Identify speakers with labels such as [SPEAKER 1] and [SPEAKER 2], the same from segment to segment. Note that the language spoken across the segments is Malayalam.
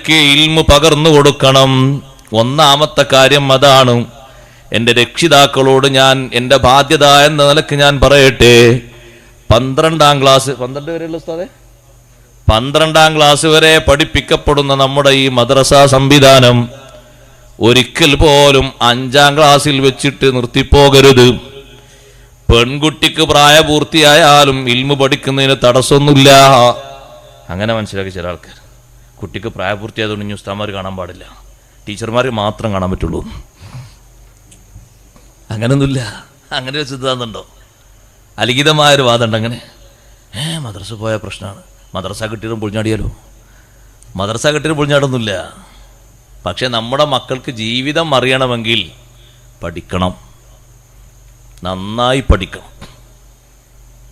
[SPEAKER 1] അവർക്ക് ഇൽമു പകർന്നു കൊടുക്കണം. ഒന്നാമത്തെ കാര്യം അതാണ്. എന്റെ രക്ഷിതാക്കളോട് ഞാൻ എന്റെ ബാധ്യത എന്ന നിലയ്ക്ക് ഞാൻ പറയട്ടെ. പന്ത്രണ്ടാം ക്ലാസ് പന്ത്രണ്ട് വരെയുള്ള ഉസ്താദേ? പന്ത്രണ്ടാം ക്ലാസ് വരെ പഠിപ്പിക്കപ്പെടുന്ന നമ്മുടെ ഈ മദ്രസ സംവിധാനം ഒരിക്കൽ പോലും അഞ്ചാം ക്ലാസ്സിൽ വെച്ചിട്ട് നിർത്തിപ്പോകരുത്. പെൺകുട്ടിക്ക് പ്രായപൂർത്തിയായാലും ഇൽമു പഠിക്കുന്നതിന് തടസ്സമൊന്നുമില്ല. അങ്ങനെ മനസ്സിലാക്കി ചില ആൾക്കാർ. കുട്ടിക്ക് പ്രായപൂർത്തിയായതുകൊണ്ട് ഇനി ഉസ്താമാർ കാണാൻ പാടില്ല. ടീച്ചർമാർ മാത്രം കാണാൻ പറ്റുള്ളൂ. അങ്ങനൊന്നുമില്ല. അങ്ങനെ ഒരു സിദ്ധാന്തമുണ്ടോ അലിഖിതമായൊരു വാദമുണ്ട് അങ്ങനെ. ഏ മദ്രസ പോയ പ്രശ്നമാണ്. മദ്രസ കിട്ടിയതും പൊളിഞ്ഞാടിയാലോ? മദ്രസ കിട്ടിയത് പൊളിഞ്ഞാടൊന്നുമില്ല. പക്ഷെ നമ്മുടെ മക്കൾക്ക് ജീവിതം അറിയണമെങ്കിൽ പഠിക്കണം. നന്നായി പഠിക്കണം.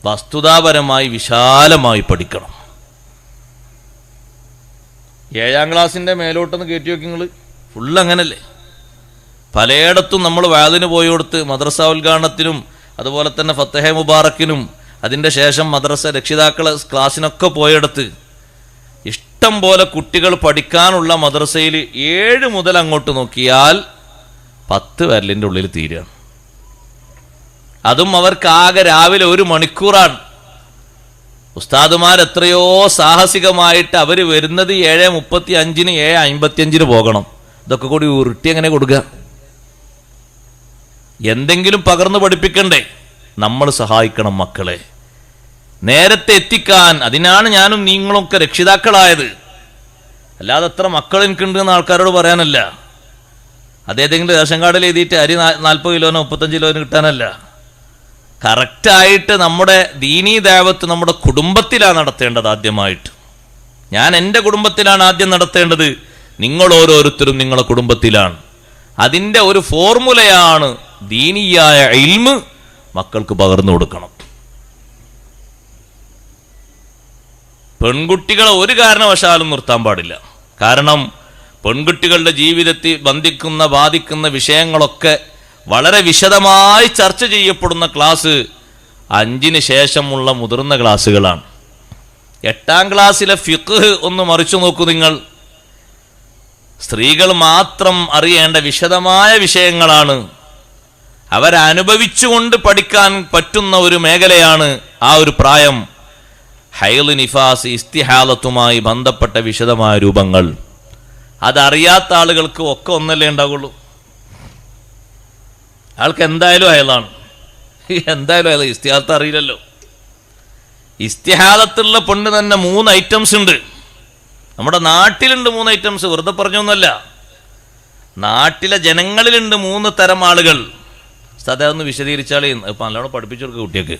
[SPEAKER 1] വസ്തുതാപരമായി വിശാലമായി പഠിക്കണം. ഏഴാം ക്ലാസ്സിന്റെ മേലോട്ടൊന്ന് കയറ്റി വെക്കും നിങ്ങൾ ഫുള്ള് അങ്ങനല്ലേ? പലയിടത്തും നമ്മൾ വാതിന് പോയി കൊടുത്ത് മദ്രസ ഉദ്ഘാടനത്തിനും അതുപോലെ തന്നെ ഫത്തഹെ മുബാറക്കിനും അതിന്റെ ശേഷം മദ്രസ രക്ഷിതാക്കൾ ക്ലാസ്സിനൊക്കെ പോയെടുത്ത് ഇഷ്ടം പോലെ കുട്ടികൾ പഠിക്കാനുള്ള മദ്രസയിൽ ഏഴ് മുതൽ അങ്ങോട്ട് നോക്കിയാൽ പത്ത് വരലിന്റെ ഉള്ളിൽ തീരുകയാണ് അതും അവർക്ക് ആകെ രാവിലെ ഒരു മണിക്കൂറാണ്. ഉസ്താദുമാർ എത്രയോ സാഹസികമായിട്ട് അവർ വരുന്നത് ഏഴ് മുപ്പത്തി അഞ്ചിന് ഏഴ് അമ്പത്തി അഞ്ചിന് പോകണം. ഇതൊക്കെ കൂടി ഉരുട്ടി എങ്ങനെ കൊടുക്കുക എന്തെങ്കിലും പകർന്നു പഠിപ്പിക്കണ്ടേ? നമ്മൾ സഹായിക്കണം മക്കളെ. നേരത്തെ എത്തിക്കാൻ അതിനാണ് ഞാനും നിങ്ങളൊക്കെ രക്ഷിതാക്കളായത്. അല്ലാതെ എത്ര മക്കൾ എനിക്കുണ്ട് എന്ന് ആൾക്കാരോട് പറയാനല്ല. അതേതെങ്കിലും റേഷൻ കാർഡിൽ എഴുതിയിട്ട് അരി നാൽപ്പത് കിലോനോ മുപ്പത്തഞ്ച് കിലോനോ കിട്ടാനല്ല. കറക്റ്റായിട്ട് നമ്മുടെ ദീനീ ദേവത്ത് നമ്മുടെ കുടുംബത്തിലാണ് നടത്തേണ്ടത് ആദ്യമായിട്ട്. ഞാൻ എന്റെ കുടുംബത്തിലാണ് ആദ്യം നടത്തേണ്ടത്. നിങ്ങൾ ഓരോരുത്തരും നിങ്ങളുടെ കുടുംബത്തിലാണ്. അതിന്റെ ഒരു ഫോർമുലയാണ് ദീനീയായ ഇൽമ് മക്കൾക്ക് പകർന്നു കൊടുക്കണം. പെൺകുട്ടികളെ ഒരു കാരണവശാലും നിർത്താൻ പാടില്ല. കാരണം പെൺകുട്ടികളുടെ ജീവിതത്തിൽ ബന്ധിക്കുന്ന ബാധിക്കുന്ന വിഷയങ്ങളൊക്കെ വളരെ വിശദമായി ചർച്ച ചെയ്യപ്പെടുന്ന ക്ലാസ് അഞ്ചിന് ശേഷമുള്ള മുതിർന്ന ക്ലാസ്സുകളാണ്. എട്ടാം ക്ലാസ്സിലെ ഫിഖ് ഒന്ന് മറിച്ചു നോക്കൂ നിങ്ങൾ. സ്ത്രീകൾ മാത്രം അറിയേണ്ട വിശദമായ വിഷയങ്ങളാണ്. അവരനുഭവിച്ചുകൊണ്ട് പഠിക്കാൻ പറ്റുന്ന ഒരു മേഖലയാണ് ആ ഒരു പ്രായം. ഹൈൽ നിഫാസ് ഇസ്തിഹാലത്തുമായി ബന്ധപ്പെട്ട വിശദമായ രൂപങ്ങൾ. അതറിയാത്ത ആളുകൾക്ക് ഒക്കെ ഒന്നല്ലേ ഉണ്ടാകുള്ളൂ ആൾക്ക് എന്തായാലും അയാളാണ്. എന്തായാലും അയാൾ ഇസ്തിഹാദത്ത് അറിയില്ലല്ലോ. ഇസ്തിഹാദത്തുള്ള പെണ്ണ് തന്നെ മൂന്ന് ഐറ്റംസ് ഉണ്ട്. നമ്മുടെ നാട്ടിലുണ്ട് മൂന്ന് ഐറ്റംസ് വെറുതെ പറഞ്ഞൊന്നുമല്ല. നാട്ടിലെ ജനങ്ങളിലുണ്ട് മൂന്ന് തരം ആളുകൾ. ഉസ്താദെ ഒന്ന് വിശദീകരിച്ചാളേ. ഇപ്പം നല്ലോണം പഠിപ്പിച്ചു കൊടുക്കുക കുട്ടിയൊക്കെ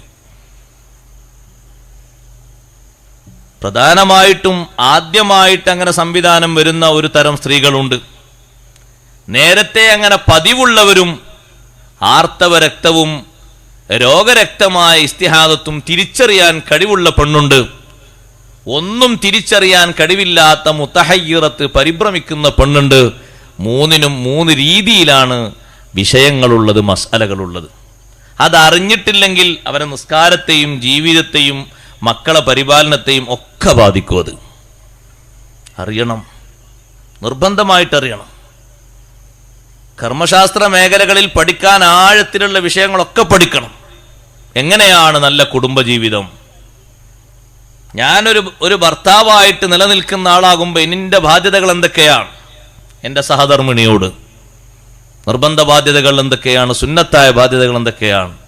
[SPEAKER 1] പ്രധാനമായിട്ടും ആദ്യമായിട്ട് അങ്ങനെ സംവിധാനം വരുന്ന ഒരു തരം സ്ത്രീകളുണ്ട്. നേരത്തെ അങ്ങനെ പതിവുള്ളവരും ആർത്തവ രക്തവും രോഗരക്തമായ ഇസ്തിഹാദത്തും തിരിച്ചറിയാൻ കഴിവുള്ള പെണ്ണുണ്ട്. ഒന്നും തിരിച്ചറിയാൻ കഴിവില്ലാത്ത മുത്തഹയ്യറത്ത് പരിഭ്രമിക്കുന്ന പെണ്ണുണ്ട്. മൂന്നിനും മൂന്ന് രീതിയിലാണ് വിഷയങ്ങളുള്ളത് മസാലകളുള്ളത് അതറിഞ്ഞിട്ടില്ലെങ്കിൽ അവരെ നിസ്കാരത്തെയും ജീവിതത്തെയും മക്കളെ പരിപാലനത്തെയും ഒക്കെ ബാധിക്കും അത്. അറിയണം. നിർബന്ധമായിട്ട് അറിയണം. കർമ്മശാസ്ത്ര മേഖലകളിൽ പഠിക്കാൻ ആഴത്തിലുള്ള വിഷയങ്ങളൊക്കെ പഠിക്കണം. എങ്ങനെയാണ് നല്ല കുടുംബജീവിതം? ഞാനൊരു ഒരു ഭർത്താവായിട്ട് നിലനിൽക്കുന്ന ആളാകുമ്പോൾ എന്റെ ബാധ്യതകൾ എന്തൊക്കെയാണ്? എന്റെ സഹധർമ്മിണിയോട്. നിർബന്ധ ബാധ്യതകൾ എന്തൊക്കെയാണ്? സുന്നത്തായ ബാധ്യതകൾ എന്തൊക്കെയാണ്?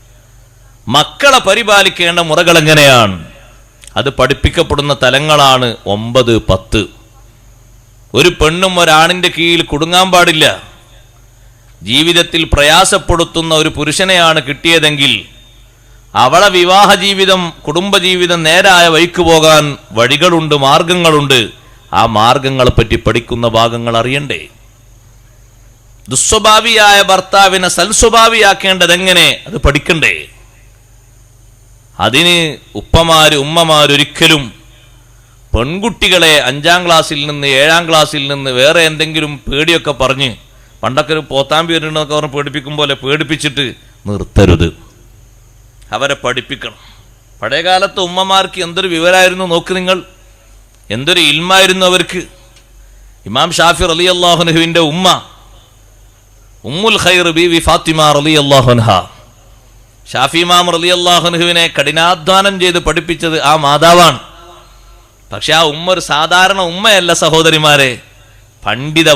[SPEAKER 1] മക്കളെ പരിപാലിക്കേണ്ട മുറകൾ എങ്ങനെയാണ്? അത് പഠിപ്പിക്കപ്പെടുന്ന തലങ്ങളാണ് ഒമ്പത് പത്ത്. ഒരു പെണ്ണും ഒരാണിന്റെ കീഴിൽ കുടുങ്ങാൻ പാടില്ല. ജീവിതത്തിൽ പ്രയാസപ്പെടുത്തുന്ന ഒരു പുരുഷനെയാണ് കിട്ടിയതെങ്കിൽ അവളെ വിവാഹ ജീവിതം കുടുംബജീവിതം നേരായ വഴിക്ക് പോകാൻ വഴികളുണ്ട് മാർഗങ്ങളുണ്ട്. ആ മാർഗങ്ങളെ പറ്റി പഠിക്കുന്ന ഭാഗങ്ങൾ അറിയണ്ടേ? ദുസ്വഭാവിയായ ഭർത്താവിനെ സൽസ്വഭാവിയാക്കേണ്ടത് എങ്ങനെ അത് പഠിക്കണ്ടേ? അതിന് ഉപ്പമാര് ഉമ്മമാരൊരിക്കലും പെൺകുട്ടികളെ അഞ്ചാം ക്ലാസ്സിൽ നിന്ന് ഏഴാം ക്ലാസ്സിൽ നിന്ന് വേറെ എന്തെങ്കിലും പേടിയൊക്കെ പറഞ്ഞ് പണ്ടൊക്കെ ഒരു പോത്താമ്പി വരുന്നതൊക്കെ പറഞ്ഞ് പേടിപ്പിക്കും പോലെ പേടിപ്പിച്ചിട്ട് നിർത്തരുത്. അവരെ പഠിപ്പിക്കണം. പഴയകാലത്ത് ഉമ്മമാർക്ക് എന്തൊരു വിവരമായിരുന്നു നോക്ക് നിങ്ങൾ. എന്തൊരു ഇൽമായിരുന്നു അവർക്ക്. ഇമാം ഷാഫിർ അലി അള്ളാഹുനഹുവിന്റെ ഉമ്മ ഉമ്മുൽ ഖൈർ വി ഫാത്തിമ റലി അള്ളാഹുൻഹ ഷാഫി ഇമാം റലി അള്ളാഹുനഹുവിനെ കഠിനാധ്വാനം ചെയ്ത് പഠിപ്പിച്ചത് ആ മാതാവാണ്. പക്ഷെ ആ ഉമ്മ ഒരു സാധാരണ ഉമ്മയല്ല സഹോദരിമാരെ. പണ്ഡിത